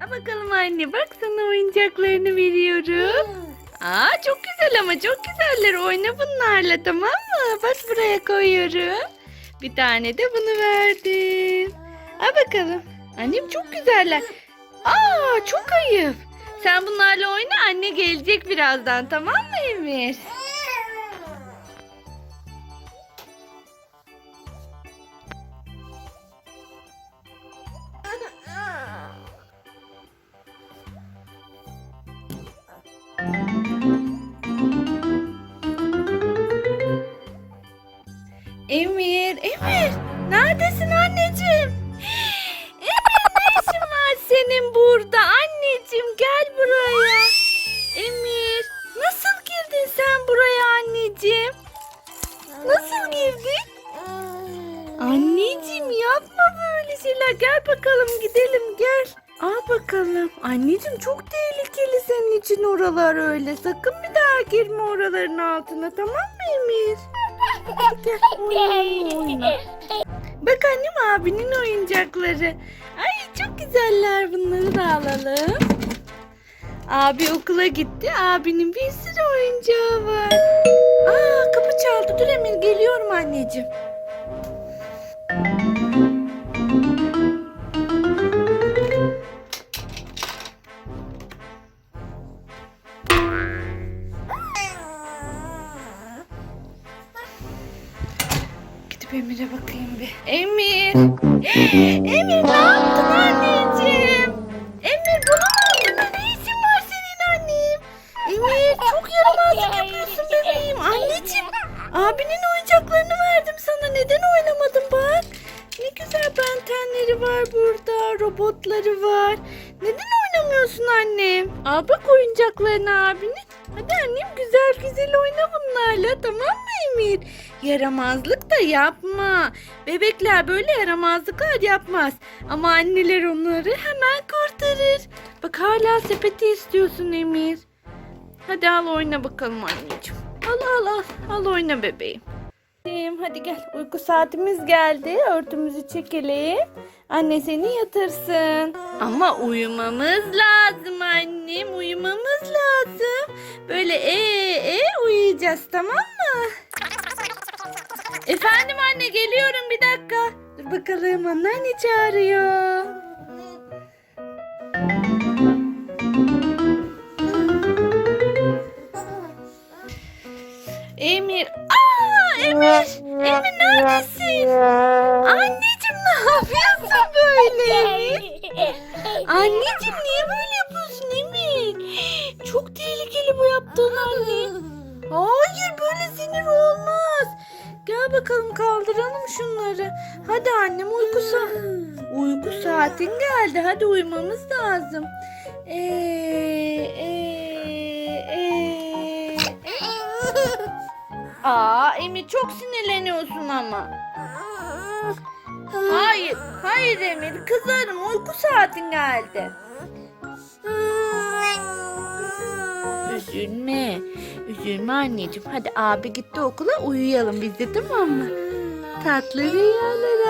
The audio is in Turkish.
Ha bakalım anne bak sana oyuncaklarını veriyorum. Aa çok güzel ama çok güzeller. Oyna bunlarla tamam mı? Bak buraya koyuyorum. Bir tane de bunu verdim. Al bakalım. Annem çok güzeller. Aa çok ayıp. Sen bunlarla oyna anne gelecek birazdan tamam mı? Emir, anneciğim? Emir ne işin var senin burada? Anneciğim gel buraya. Emir, nasıl girdin sen buraya anneciğim? Nasıl girdin? Anneciğim yapma böyle şeyler. Gel bakalım gidelim gel. Al bakalım. Anneciğim çok tehlikeli senin için oralar öyle. Sakın bir daha girme oraların altına tamam mı Emir? Hadi gel oyna, oyna. Annem abinin oyuncakları. Ay çok güzeller bunları da alalım. Abi okula gitti. Abinin bir sürü oyuncağı var. Aa kapı çaldı. Dur Emir geliyorum anneciğim. Gidip Emir'e bakayım bir. Emir. Emir ne yaptın anneciğim? Emir bunu mu aldın? Ne işin var senin annem? Emir çok yaramazlık yapıyorsun bebeğim. Anneciğim abinin oyuncaklarını verdim sana. Neden oynamadın bak? Ne güzel bentenleri var burada. Robotları var. Neden oynamıyorsun annem? Al bak oyuncaklarını abinin. Hadi annem güzel güzel oyna bunlarla tamam mı Emir? Yaramazlık da yapma. Bebekler böyle yaramazlıklar yapmaz. Ama anneler onları hemen kurtarır. Bak hala sepeti istiyorsun Emir. Hadi al oyna bakalım anneciğim. Al al al. Al oyna bebeğim. Hadi gel uyku saatimiz geldi. Örtümüzü çekelim. Anne seni yatırsın. Ama uyumamız lazım annem. Uyumamız lazım. Böyle e e uyuyacağız tamam mı? Efendim anne geliyorum bir dakika. Dur bakalım anneanne çağırıyor. Emir. Aa Emir. Emir neredesin? Bakalım kaldıralım şunları. Hadi annem uyku sa- Uyku saatin geldi. Hadi uyumamız lazım. Ee, ee, ee, Aa Emir çok sinirleniyorsun ama. Hayır, hayır Emir kızarım uyku saatin geldi. Üzülme, üzülme anneciğim. Hadi abi gitti okula uyuyalım biz de tamam mı? Tatlı rüyalar